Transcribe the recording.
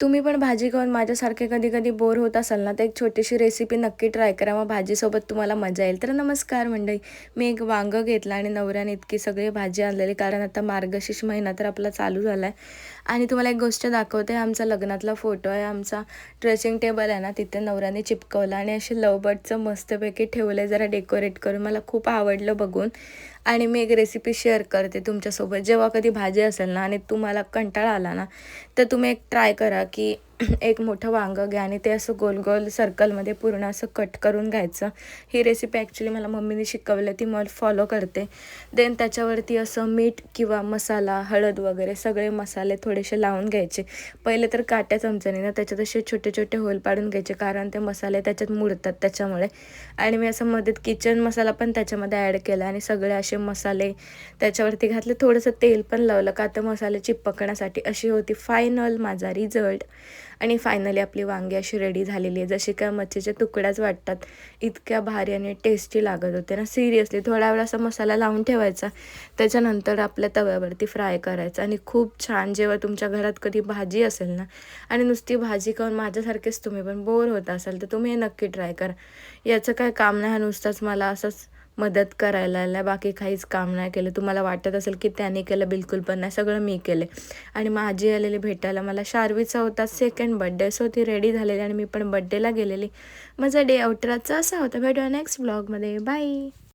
तुम्ही पण भाजी खाऊन माझ्यासारखे कधी कधी बोर होत असाल ना तर एक छोटीशी रेसिपी नक्की ट्राय करा. मग भाजीसोबत तुम्हाला मजा येईल. तर नमस्कार मंडळी. मी एक वांगं घेतलं आणि नवऱ्याने इतकी सगळी भाजी आणलेली. कारण आता मार्गशीर्ष महिना तर आपला चालू झाला आहे आणि तुम्हाला एक गोष्ट दाखवते. आमचा लग्नातला फोटो आहे. आमचा ड्रेसिंग टेबल आहे ना तिथे नवऱ्याने चिपकवलं आणि असे लवबर्डचं मस्तपैकी ठेवलं आहे जरा डेकोरेट करून. मला खूप आवडलं बघून. आणि मी एक रेसिपी शेअर करते तुमच्यासोबत. जेव्हा कधी भाजी असेल ना आणि तुम्हाला कंटाळा आला ना तर तुम्ही एक ट्राय करा की एक मोठं वांगं घ्या आणि ते असं गोल गोल सर्कलमध्ये पूर्ण असं कट करून घ्यायचं. ही रेसिपी ॲक्च्युली मला मम्मीने शिकवली ती मला फॉलो करते. देन त्याच्यावरती असं मीठ किंवा मसाला हळद वगैरे सगळे मसाले थोडेसे लावून घ्यायचे. पहिले तर काट्या चमच्याने ना त्याच्यात असे छोटे छोटे होल पाडून घ्यायचे कारण ते मसाले त्याच्यात मुडतात त्याच्यामुळे. आणि मी असं मध्येत किचन मसाला पण त्याच्यामध्ये ॲड केला आणि सगळे असे मसाले त्याच्यावरती घातले. थोडंसं तेल पण लावलं का तर मसाले चिपकण्यासाठी. अशी होती फायनल माझा रिझल्ट आणि फायनली आपली वांगी अशी रेडी झालेली आहे. जशी काय मच्छीचे तुकड्याच वाटतात इतक्या भारी आणि टेस्टी लागत होते ना. सिरियसली थोडा वेळ असा मसाला लावून ठेवायचा. त्याच्यानंतर आपल्या तव्यावरती फ्राय करायचा. आणि खूप छान जेव्हा तुमच्या घरात कधी भाजी असेल ना आणि नुसती भाजी खाऊन माझ्यासारखेच तुम्ही पण बोर होत असाल तर तुम्ही हे नक्की ट्राय करा. याचं काय काम नाही हा नुसताच मला असंच मदत करायला आला बाकी काहीच काम नाही केलं. तुम्हाला वाटत असेल की त्याने केलं बिलकुल पण नाही. सगळं मी केले. आणि माझी आलेली भेटायला मला शार्वीचा होता सेकंड बड्डे सो ती रेडी झालेली आणि मी पण बड्डेला गेलेली. माझा डे आउटराचा असा होता. भेटूया नेक्स्ट ब्लॉगमध्ये बाय